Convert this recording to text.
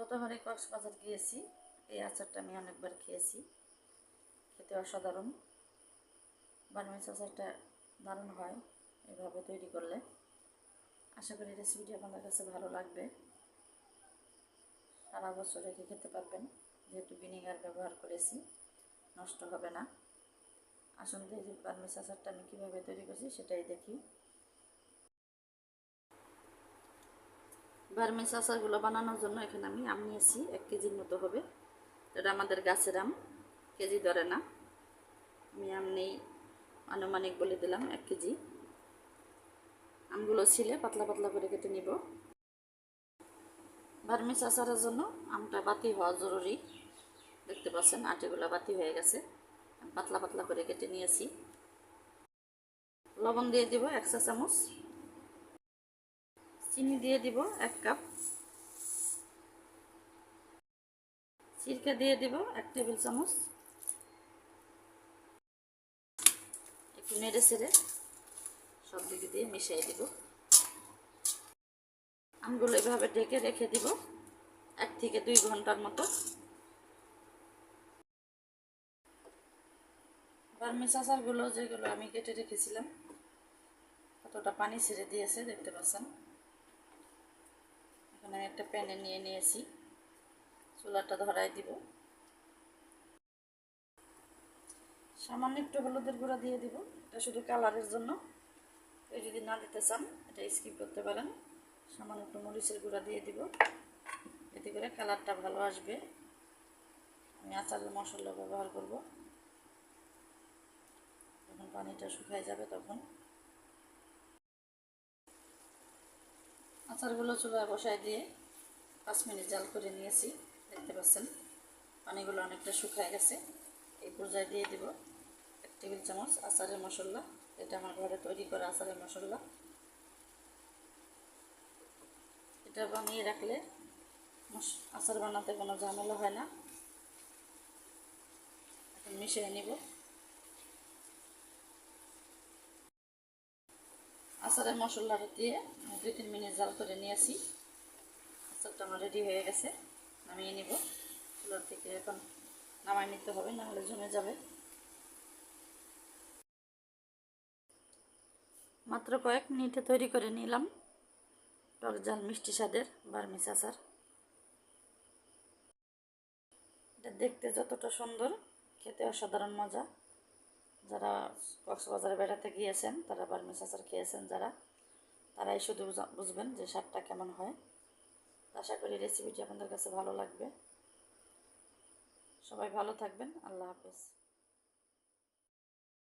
যতবারই কক্সবাজার গিয়েছি, এই আচারটা আমি অনেকবার খেয়েছি। খেতে অসাধারণ। বার্মিস আচারটা দারুণ হয় এভাবে তৈরি করলে। আশা করি রেসিপিটি আপনাদের কাছে ভালো লাগবে। সারা বছর রেখে খেতে পারবেন। যেহেতু ভিনেগার ব্যবহার করেছি, নষ্ট হবে না। আসুন দেখি বার্মিস আচারটা আমি কীভাবে তৈরি করছি, সেটাই দেখি। বার্মিস আচারগুলো বানানোর জন্য এখানে আমি আম নিয়েছি, এক কেজির মতো হবে। এটা আমাদের গাছের আম, কেজি ধরে না। আমি আম নেই, আনুমানিক বলে দিলাম এক কেজি। আমগুলো ছিলে, পাতলা পাতলা করে কেটে নিব। বার্মিস আচারের জন্য আমটা বাতি হওয়া জরুরি। দেখতে পাচ্ছেন, আটিগুলো বাতি হয়ে গেছে। পাতলা পাতলা করে কেটে নিয়েছি। লবণ দিয়ে দিব এক চা চামচ চিনি দিয়ে দিব এক কাপ। সিরকা দিয়ে দিব এক টেবিল চামচ। একটু নেড়ে ছেড়ে সব দিকে দিয়ে মিশিয়ে দিব। আমগুলো এভাবে ঢেকে রেখে দিব এক থেকে দুই ঘণ্টার মতো। বার্মিস আচারগুলো যেগুলো আমি কেটে রেখেছিলাম, কতটা পানি ছেড়ে দিয়েছে দেখতে পাচ্ছেন। এখানে একটা প্যানে নিয়ে নিয়েছি। চুলাটা ধরাই দিব। সামান্য একটু হলুদের গুঁড়া দিয়ে দিব। এটা শুধু কালারের জন্য। কেউ যদি না দিতে চান, এটা স্কিপ করতে পারেন। সামান্য একটু মরিচের গুঁড়া দিয়ে দিব। এতে করে কালারটা ভালো আসবে। আমি আচারের মশলা ব্যবহার করব। যখন পানিটা শুকায় যাবে তখন। আচারগুলো চুলায় বসায় দিয়ে পাঁচ মিনিট জাল করে নিয়েছি, দেখতে পাচ্ছেন? পানিগুলো অনেকটা শুকায় গেছে। এই পর্যায়ে দিয়ে দিব এক টেবিল চামচ আচারের মশলা। এটা আমার ঘরে তৈরি করা আচারের মশলা। এটা বানিয়ে রাখলে আচার বানাতে কোনো ঝামেলা হয় না। এখন মিশিয়ে নিব। আচারের মশলাটা দিয়ে দুই, তিন মিনিট জাল করে নিয়েছি। আচারটা আমার রেডি হয়ে গেছে, নামিয়ে নিব। চুলার থেকে এখন নামাই নিতে হবে নাহলে জমে যাবে। মাত্র কয়েক মিনিটে তৈরি করে নিলাম। টক জাল মিষ্টি স্বাদের বার্মিস আচার। এটা দেখতে যতটা সুন্দর, খেতে অসাধারণ মজা। যারা কক্সবাজারে বেড়াতে গিয়েছেন, তারা বার্মি আচার খেয়েছেন যারা, তারাই শুধু বুঝবেন যে স্বাদটা কেমন হয়। আশা করি রেসিপিটি আপনাদের কাছে ভালো লাগবে। সবাই ভালো থাকবেন। আল্লাহ হাফেজ।